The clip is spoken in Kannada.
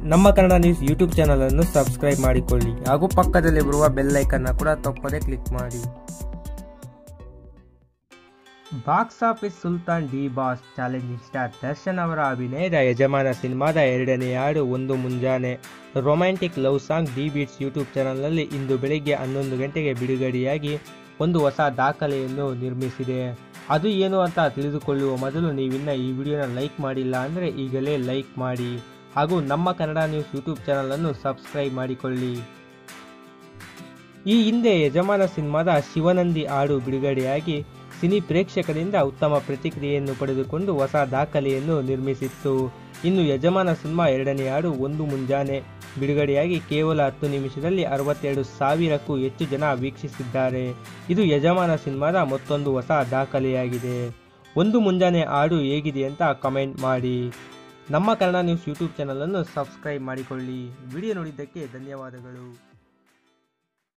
ನಮ್ಮ ಕನ್ನಡ ನ್ಯೂಸ್ ಯೂಟ್ಯೂಬ್ ಚಾನಲ್ ಅನ್ನು ಸಬ್ಸ್ಕ್ರೈಬ್ ಮಾಡಿಕೊಳ್ಳಿ. ಹಾಗೂ ಪಕ್ಕದಲ್ಲಿ ಬರುವ ಬೆಲ್ ಐಕನ್ನ ಕೂಡ ತಪ್ಪದೆ ಕ್ಲಿಕ್ ಮಾಡಿ. Box office Sultan D boss challenging star Darshan ಅವರ ಅಭಿನಯದ ಯಜಮಾನ ಸಿನಿಮಾದ ಎರಡನೇ ಹಾಡು, ಒಂದು ಮುಂಜಾನೆ. Romantic love song D beats YouTube ಚಾನಲ್ನಲ್ಲಿ ಇಂದು ಬೆಳಿಗ್ಗೆ ಹನ್ನೊಂದು ಗಂಟೆಗೆ ಬಿಡುಗಡೆಯಾಗಿ ಒಂದು ಹೊಸ ದಾಖಲೆಯನ್ನು ನಿರ್ಮಿಸಿದೆ. ಅದು ಏನು ಅಂತ ತಿಳಿದುಕೊಳ್ಳುವ ಮೊದಲು ನೀವಿನ್ನ ಈ ವಿಡಿಯೋನ ಲೈಕ್ ಮಾಡಿಲ್ಲ ಅಂದರೆ ಈಗಲೇ ಲೈಕ್ ಮಾಡಿ. ಹಾಗೂ ನಮ್ಮ ಕನ್ನಡ ನ್ಯೂಸ್ ಯೂಟ್ಯೂಬ್ ಚಾನಲನ್ನು ಸಬ್ಸ್ಕ್ರೈಬ್ ಮಾಡಿಕೊಳ್ಳಿ. ಈ ಹಿಂದೆ ಯಜಮಾನ ಸಿನಿಮಾದ ಶಿವನಂದಿ ಹಾಡು ಬಿಡುಗಡೆಯಾಗಿ ಸಿನಿ ಪ್ರೇಕ್ಷಕರಿಂದ ಉತ್ತಮ ಪ್ರತಿಕ್ರಿಯೆಯನ್ನು ಪಡೆದುಕೊಂಡು ಹೊಸ ದಾಖಲೆಯನ್ನು ನಿರ್ಮಿಸಿತ್ತು. ಇನ್ನು ಯಜಮಾನ ಸಿನಿಮಾ ಎರಡನೇ ಹಾಡು ಒಂದು ಮುಂಜಾನೆ ಬಿಡುಗಡೆಯಾಗಿ ಕೇವಲ ಹತ್ತು ನಿಮಿಷದಲ್ಲಿ ಅರವತ್ತೆರಡು ಸಾವಿರಕ್ಕೂ ಹೆಚ್ಚು ಜನ ವೀಕ್ಷಿಸಿದ್ದಾರೆ. ಇದು ಯಜಮಾನ ಸಿನಿಮಾದ ಮತ್ತೊಂದು ಹೊಸ ದಾಖಲೆಯಾಗಿದೆ. ಒಂದು ಮುಂಜಾನೆ ಹಾಡು ಹೇಗಿದೆ ಅಂತ ಕಮೆಂಟ್ ಮಾಡಿ. ನಮ್ಮ ಕನ್ನಡ ನ್ಯೂಸ್ ಯೂಟ್ಯೂಬ್ ಚಾನಲನ್ನು ಸಬ್ಸ್ಕ್ರೈಬ್ ಮಾಡಿಕೊಳ್ಳಿ. ವಿಡಿಯೋ ನೋಡಿದ್ದಕ್ಕೆ ಧನ್ಯವಾದಗಳು.